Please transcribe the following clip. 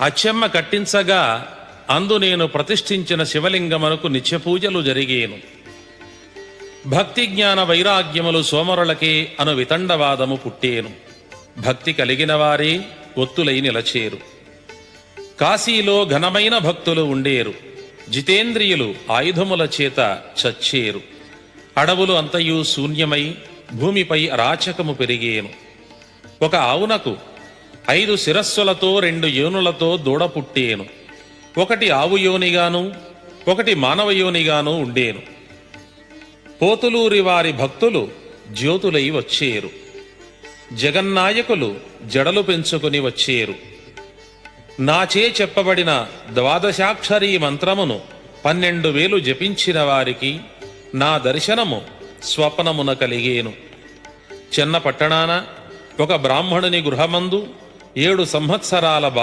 అచ్చెమ్మ కట్టించగా అందు నేను ప్రతిష్ఠించిన శివలింగమునకు నిత్యపూజలు జరిగేను. భక్తి జ్ఞాన వైరాగ్యములు సోమరులకే అను వితండవాదము పుట్టేను. భక్తి కలిగిన వారే ఒత్తులై నిలచేరు. కాశీలో ఘనమైన భక్తులు ఉండేరు. జితేంద్రియులు ఆయుధముల చేత చచ్చేరు. అడవులు అంతయు శూన్యమై భూమిపై అరాచకము పెరిగేను. ఒక ఆవునకు ఐదు శిరస్సులతో రెండు యోనులతో దూడ పుట్టేను. ఒకటి ఆవు యోనిగాను ఒకటి మానవ యోనిగాను ఉండేను. పోతులూరి వారి భక్తులు జ్యోతులై వచ్చేరు. జగన్నాయకులు జడలు పెంచుకుని వచ్చేరు. నాచే చెప్పబడిన ద్వాదశాక్షరీ మంత్రమును పన్నెండు వేలు జపించిన వారికి నా దర్శనము స్వప్నమున కలిగేను. చిన్న పట్టణాన ఒక బ్రాహ్మణుని గృహమందు ఏడు సంవత్సరాల బాల్య